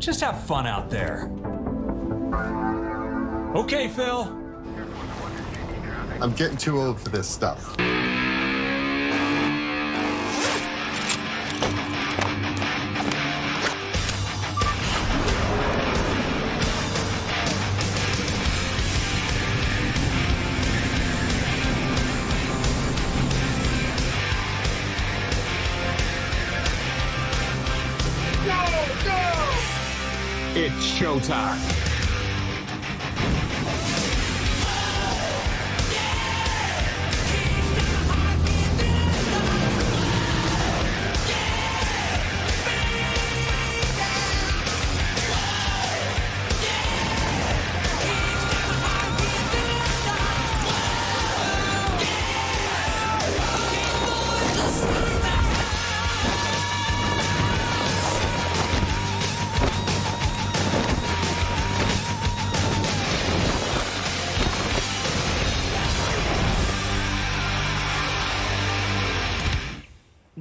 Just have fun out there. Okay, Phil. I'm getting too old for this stuff. It's showtime.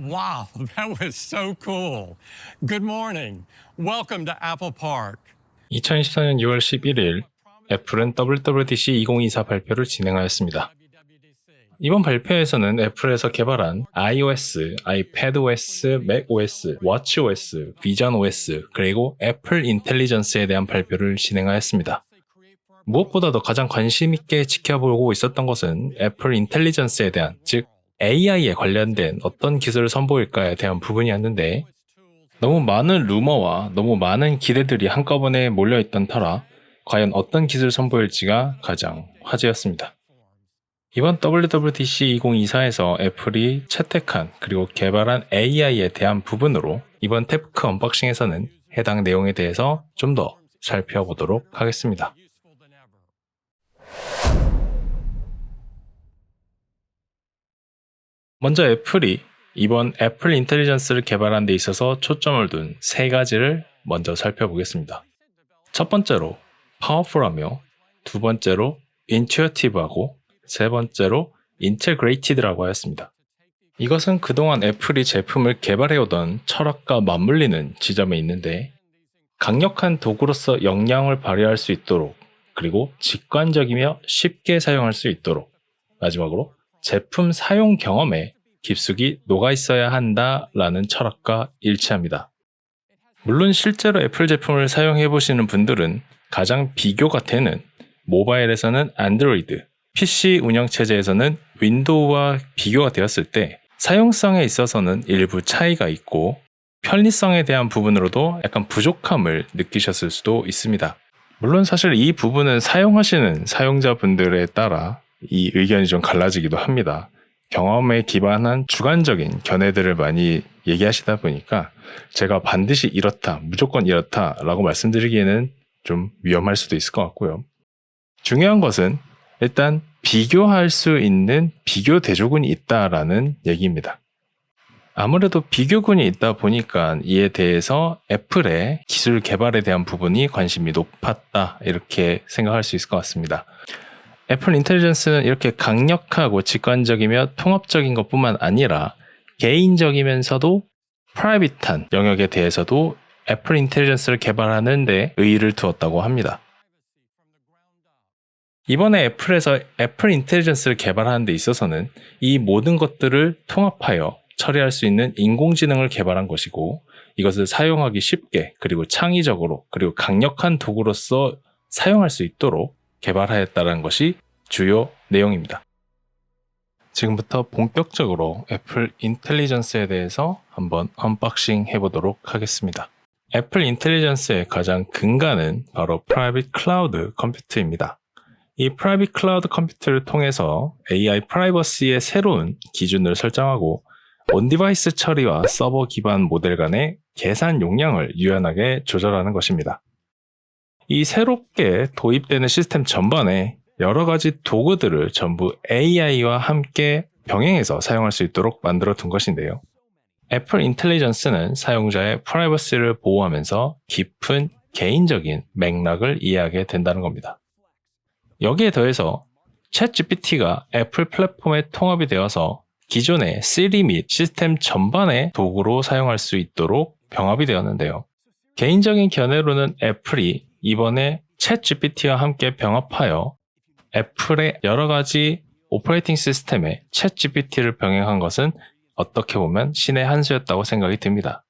Wow, that was so cool. Good morning. Welcome to Apple Park. 2024년 6월 11일 애플은 WWDC 2024 발표를 진행하였습니다. 이번 발표에서는 애플에서 개발한 iOS, iPadOS, macOS, watchOS, visionOS, 그리고 애플 인텔리전스에 대한 발표를 진행하였습니다. 무엇보다도 가장 관심 있게 지켜보고 있었던 것은 애플 인텔리전스에 대한, 즉 AI에 관련된 어떤 기술을 선보일까에 대한 부분이었는데 너무 많은 루머와 너무 많은 기대들이 한꺼번에 몰려있던 터라 과연 어떤 기술 선보일지가 가장 화제였습니다. 이번 WWDC 2024에서 애플이 채택한 그리고 개발한 AI에 대한 부분으로 이번 테프크 언박싱에서는 해당 내용에 대해서 좀 더 살펴보도록 하겠습니다. 먼저 애플이 이번 애플 인텔리전스를 개발한 데 있어서 초점을 둔 세 가지를 먼저 살펴보겠습니다. 첫 번째로 파워풀하며 두 번째로 인튜어티브하고 세 번째로 인테그레이티드라고 하였습니다. 이것은 그동안 애플이 제품을 개발해오던 철학과 맞물리는 지점에 있는데 강력한 도구로서 역량을 발휘할 수 있도록 그리고 직관적이며 쉽게 사용할 수 있도록 마지막으로 제품 사용 경험에 깊숙이 녹아 있어야 한다라는 철학과 일치합니다. 물론 실제로 애플 제품을 사용해 보시는 분들은 가장 비교가 되는 모바일에서는 안드로이드, PC 운영체제에서는 윈도우와 비교가 되었을 때 사용성에 있어서는 일부 차이가 있고 편리성에 대한 부분으로도 약간 부족함을 느끼셨을 수도 있습니다. 물론 사실 이 부분은 사용하시는 사용자분들에 따라 이 의견이 좀 갈라지기도 합니다. 경험에 기반한 주관적인 견해들을 많이 얘기하시다 보니까 제가 반드시 이렇다, 무조건 이렇다라고 말씀드리기에는 좀 위험할 수도 있을 것 같고요. 중요한 것은 일단 비교할 수 있는 비교 대조군이 있다라는 얘기입니다. 아무래도 비교군이 있다 보니까 이에 대해서 애플의 기술 개발에 대한 부분이 관심이 높았다 이렇게 생각할 수 있을 것 같습니다. 애플 인텔리전스는 이렇게 강력하고 직관적이며 통합적인 것뿐만 아니라 개인적이면서도 프라이빗한 영역에 대해서도 애플 인텔리전스를 개발하는 데 의의를 두었다고 합니다. 이번에 애플에서 애플 인텔리전스를 개발하는 데 있어서는 이 모든 것들을 통합하여 처리할 수 있는 인공지능을 개발한 것이고 이것을 사용하기 쉽게 그리고 창의적으로 그리고 강력한 도구로서 사용할 수 있도록 개발하였다는 것이 주요 내용입니다. 지금부터 본격적으로 애플 인텔리전스에 대해서 한번 언박싱 해보도록 하겠습니다. 애플 인텔리전스의 가장 근간은 바로 프라이빗 클라우드 컴퓨터입니다. 이 프라이빗 클라우드 컴퓨터를 통해서 AI 프라이버시의 새로운 기준을 설정하고 온디바이스 처리와 서버 기반 모델 간의 계산 용량을 유연하게 조절하는 것입니다. 이 새롭게 도입되는 시스템 전반에 여러 가지 도구들을 전부 AI와 함께 병행해서 사용할 수 있도록 만들어 둔 것인데요. 애플 인텔리전스는 사용자의 프라이버시를 보호하면서 깊은 개인적인 맥락을 이해하게 된다는 겁니다. 여기에 더해서 챗GPT가 애플 플랫폼에 통합이 되어서 기존의 Siri 및 시스템 전반의 도구로 사용할 수 있도록 병합이 되었는데요. 개인적인 견해로는 애플이 이번에 챗 GPT와 함께 병합하여 애플의 여러 가지 오퍼레이팅 시스템에 챗 GPT를 병행한 것은 어떻게 보면 신의 한 수였다고 생각이 듭니다.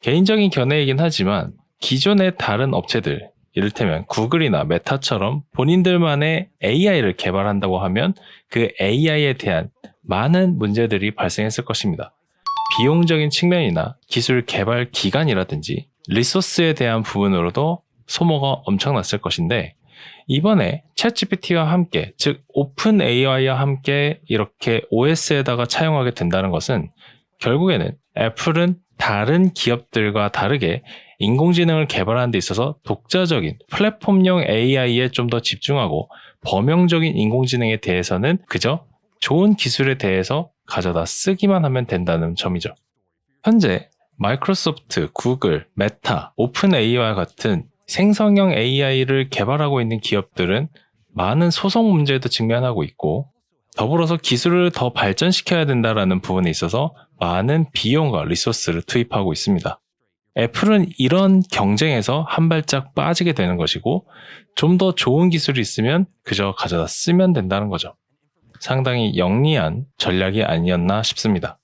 개인적인 견해이긴 하지만 기존의 다른 업체들, 이를테면 구글이나 메타처럼 본인들만의 AI를 개발한다고 하면 그 AI에 대한 많은 문제들이 발생했을 것입니다. 비용적인 측면이나 기술 개발 기간이라든지 리소스에 대한 부분으로도 소모가 엄청났을 것인데 이번에 챗GPT와 함께 즉 오픈 AI와 함께 이렇게 OS에다가 차용하게 된다는 것은 결국에는 애플은 다른 기업들과 다르게 인공지능을 개발하는 데 있어서 독자적인 플랫폼용 AI에 좀 더 집중하고 범용적인 인공지능에 대해서는 그저 좋은 기술에 대해서 가져다 쓰기만 하면 된다는 점이죠. 현재 마이크로소프트, 구글, 메타, 오픈 AI와 같은 생성형 AI를 개발하고 있는 기업들은 많은 소송 문제에도 직면하고 있고 더불어서 기술을 더 발전시켜야 된다라는 부분에 있어서 많은 비용과 리소스를 투입하고 있습니다. 애플은 이런 경쟁에서 한 발짝 빠지게 되는 것이고 좀 더 좋은 기술이 있으면 그저 가져다 쓰면 된다는 거죠. 상당히 영리한 전략이 아니었나 싶습니다.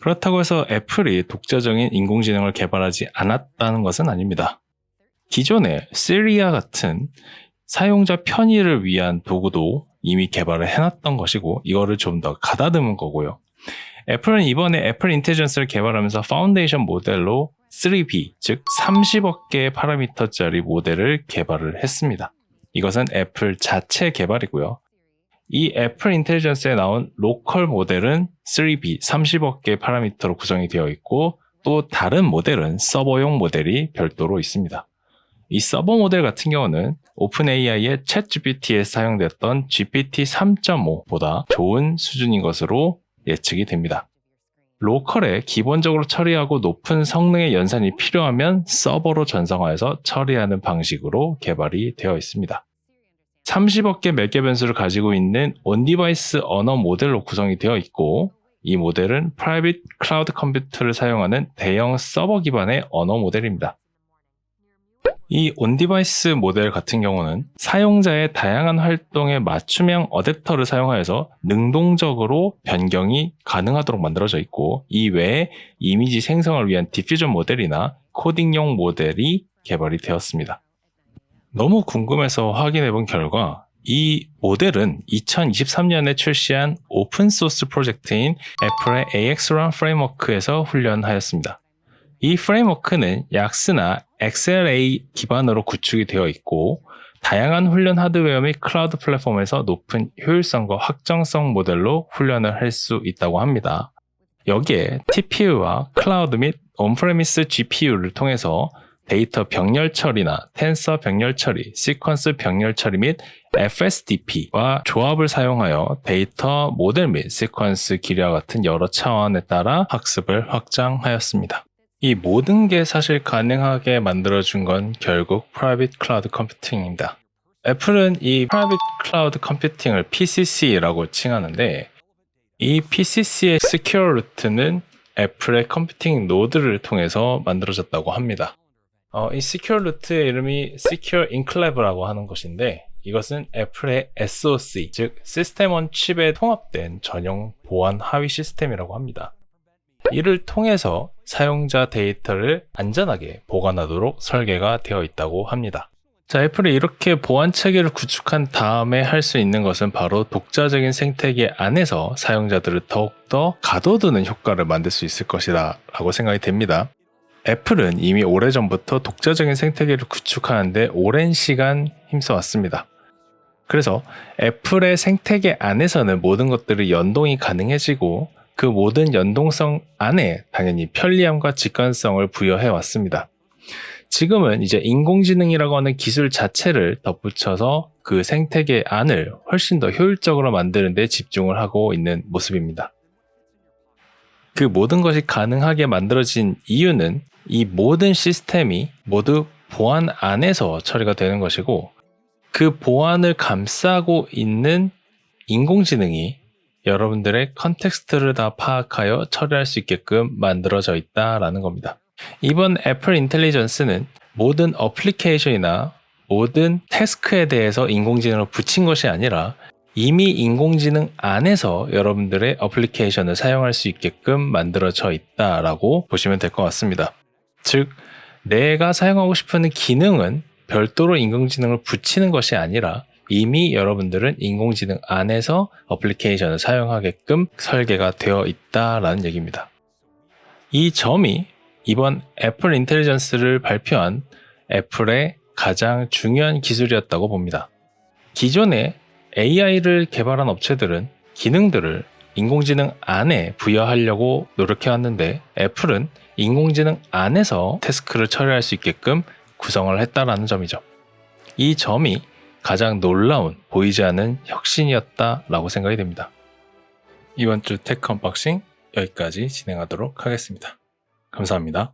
그렇다고 해서 애플이 독자적인 인공지능을 개발하지 않았다는 것은 아닙니다. 기존의 시리아 같은 사용자 편의를 위한 도구도 이미 개발을 해놨던 것이고 이거를 좀 더 가다듬은 거고요. 애플은 이번에 애플 인텔리전스를 개발하면서 파운데이션 모델로 3B, 즉 30억 개의 파라미터짜리 모델을 개발을 했습니다. 이것은 애플 자체 개발이고요. 이 애플 인텔리전스에 나온 로컬 모델은 3B, 30억 개의 파라미터로 구성이 되어 있고 또 다른 모델은 서버용 모델이 별도로 있습니다. 이 서버 모델 같은 경우는 오픈AI의 챗GPT에 사용됐던 GPT 3.5보다 좋은 수준인 것으로 예측이 됩니다. 로컬에 기본적으로 처리하고 높은 성능의 연산이 필요하면 서버로 전송하여서 처리하는 방식으로 개발이 되어 있습니다. 30억 개몇개 변수를 가지고 있는 온디바이스 언어 모델로 구성이 되어 있고 이 모델은 프라이빗 클라우드 컴퓨터를 사용하는 대형 서버 기반의 언어 모델입니다. 이 온디바이스 모델 같은 경우는 사용자의 다양한 활동에 맞춤형 어댑터를 사용하여서 능동적으로 변경이 가능하도록 만들어져 있고 이 외에 이미지 생성을 위한 디퓨전 모델이나 코딩용 모델이 개발이 되었습니다. 너무 궁금해서 확인해 본 결과 이 모델은 2023년에 출시한 오픈소스 프로젝트인 애플의 AXRun 프레임워크에서 훈련하였습니다. 이 프레임워크는 약스나 XLA 기반으로 구축이 되어 있고 다양한 훈련 하드웨어 및 클라우드 플랫폼에서 높은 효율성과 확정성 모델로 훈련을 할 수 있다고 합니다. 여기에 TPU와 클라우드 및 온프레미스 GPU를 통해서 데이터 병렬 처리나 텐서 병렬 처리, 시퀀스 병렬 처리 및 FSDP와 조합을 사용하여 데이터 모델 및 시퀀스 기뢰와 같은 여러 차원에 따라 학습을 확장하였습니다. 이 모든 게 사실 가능하게 만들어준 건 결국 프라이빗 클라우드 컴퓨팅입니다. 애플은 이 프라이빗 클라우드 컴퓨팅을 PCC라고 칭하는데 이 PCC의 시큐어 루트는 애플의 컴퓨팅 노드를 통해서 만들어졌다고 합니다. 어, 이 시큐어 루트의 이름이 Secure Enclave라고 하는 것인데 이것은 애플의 SoC, 즉 시스템 온 칩에 통합된 전용 보안 하위 시스템이라고 합니다. 이를 통해서 사용자 데이터를 안전하게 보관하도록 설계가 되어 있다고 합니다. 자, 애플이 이렇게 보안 체계를 구축한 다음에 할 수 있는 것은 바로 독자적인 생태계 안에서 사용자들을 더욱더 가둬두는 효과를 만들 수 있을 것이다 라고 생각이 됩니다. 애플은 이미 오래전부터 독자적인 생태계를 구축하는데 오랜 시간 힘써왔습니다. 그래서 애플의 생태계 안에서는 모든 것들이 연동이 가능해지고 그 모든 연동성 안에 당연히 편리함과 직관성을 부여해 왔습니다. 지금은 이제 인공지능이라고 하는 기술 자체를 덧붙여서 그 생태계 안을 훨씬 더 효율적으로 만드는 데 집중을 하고 있는 모습입니다. 그 모든 것이 가능하게 만들어진 이유는 이 모든 시스템이 모두 보안 안에서 처리가 되는 것이고 그 보안을 감싸고 있는 인공지능이 여러분들의 컨텍스트를 다 파악하여 처리할 수 있게끔 만들어져 있다라는 겁니다. 이번 애플 인텔리전스는 모든 어플리케이션이나 모든 태스크에 대해서 인공지능을 붙인 것이 아니라 이미 인공지능 안에서 여러분들의 어플리케이션을 사용할 수 있게끔 만들어져 있다라고 보시면 될 것 같습니다. 즉, 내가 사용하고 싶은 기능은 별도로 인공지능을 붙이는 것이 아니라 이미 여러분들은 인공지능 안에서 어플리케이션을 사용하게끔 설계가 되어 있다라는 얘기입니다. 이 점이 이번 애플 인텔리전스를 발표한 애플의 가장 중요한 기술이었다고 봅니다. 기존에 AI를 개발한 업체들은 기능들을 인공지능 안에 부여하려고 노력해왔는데 애플은 인공지능 안에서 태스크를 처리할 수 있게끔 구성을 했다라는 점이죠. 이 점이 가장 놀라운 보이지 않는 혁신이었다라고 생각이 됩니다. 이번 주 테크 언박싱 여기까지 진행하도록 하겠습니다. 감사합니다.